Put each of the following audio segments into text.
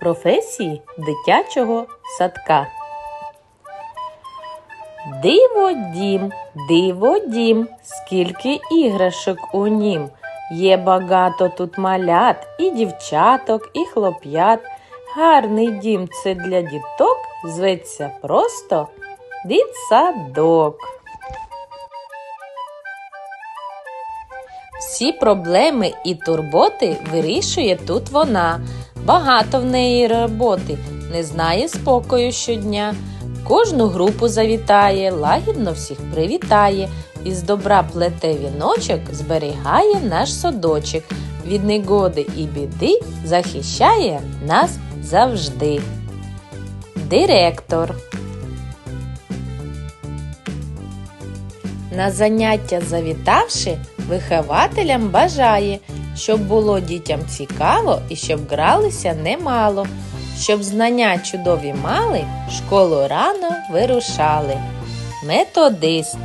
професії дитячого садка. Диво дім, диво дім, скільки іграшок у нім. Є багато тут малят, і дівчаток, і хлоп'ят. Гарний дім це для діток, зветься просто дитсадок. Всі проблеми і турботи вирішує тут вона. Багато в неї роботи, не знає спокою щодня. Кожну групу завітає, лагідно всіх привітає. Із добра плете віночок зберігає наш садочок. Від негоди і біди захищає нас завжди. Директор. На заняття завітавши, вихователям бажає, щоб було дітям цікаво і щоб гралися немало, щоб знання чудові мали, школу рано вирушали. Методист.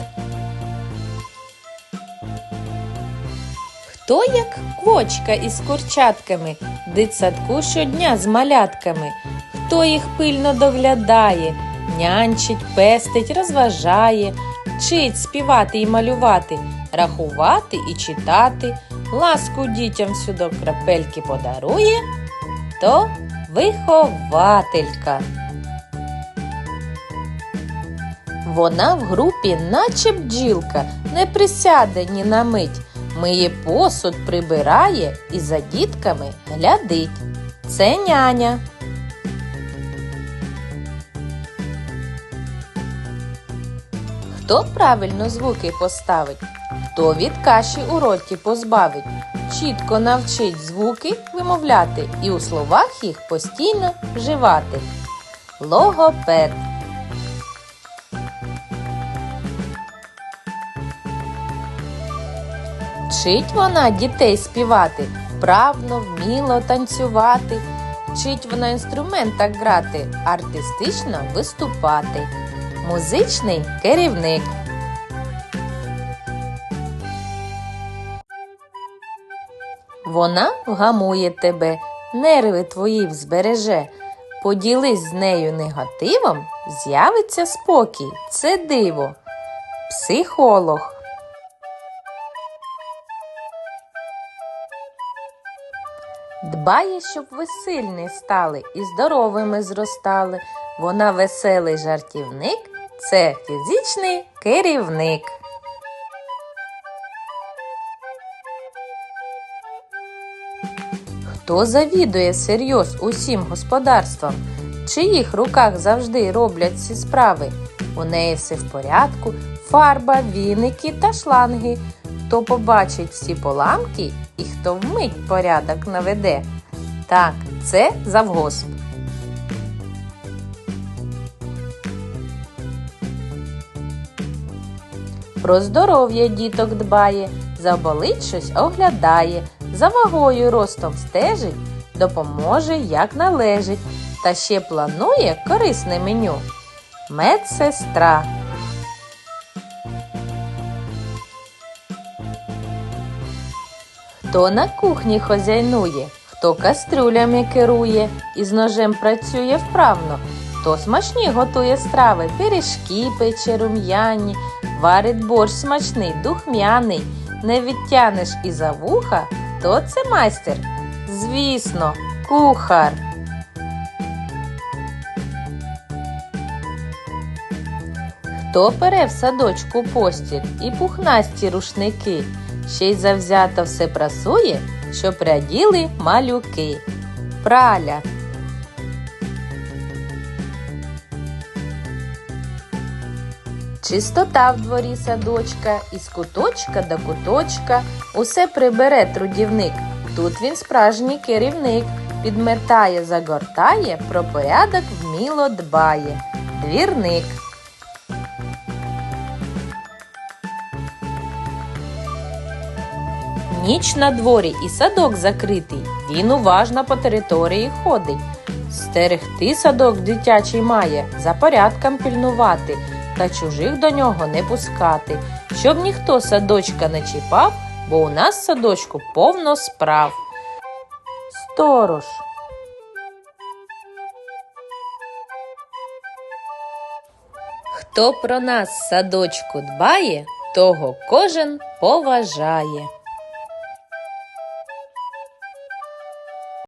Хто як квочка із курчатками, дитсадку щодня з малятками, хто їх пильно доглядає, нянчить, пестить, розважає, вчить співати і малювати, рахувати і читати, ласку дітям сюди крапельки подарує, то вихователька. Вона в групі, наче бджілка, не присяде ні на мить. Миє посуд, прибирає і за дітками глядить. Це няня. Хто правильно звуки поставить, хто від каші у роті позбавить, чітко навчить звуки вимовляти і у словах їх постійно вживати. Логопед. Вчить вона дітей співати, вправно, вміло танцювати. Вчить вона інструментах грати, артистично виступати. Музичний керівник. Вона вгамує тебе, нерви твої збереже. Поділись з нею негативом, з'явиться спокій. Це диво. Психолог. Дбає, щоб ви сильні стали і здоровими зростали. Вона веселий жартівник, це фізичний керівник. Хто завідує серйоз усім господарствам? Чиїх руках завжди роблять ці справи? У неї все в порядку, фарба, віники та шланги. Хто побачить всі поламки і хто вмить порядок наведе? Так, це завгосп. Про здоров'я діток дбає, заболить щось оглядає, за вагою ростом стежить, допоможе як належить, та ще планує корисне меню. Медсестра. Хто на кухні хозяйнує, хто кастрюлями керує і з ножем працює вправно, хто смачні готує страви, пиріжки пече рум'яні, варить борщ смачний, духмяний, не відтянеш і за вуха, хто це майстер? Звісно, кухар. Хто пере в садочку постіль і пухнасті рушники, ще й завзято все прасує, щоб ряділи малюки. Праля. Чистота в дворі садочка, із куточка до куточка, усе прибере трудівник. Тут він справжній керівник, підмертає, загортає, про порядок вміло дбає. Двірник. Ніч на дворі і садок закритий. Він уважно по території ходить. Стерегти садок дитячий має, за порядком пільнувати та чужих до нього не пускати, щоб ніхто садочка не чіпав, бо у нас садочку повно справ. Сторож. Хто про нас садочку дбає, того кожен поважає.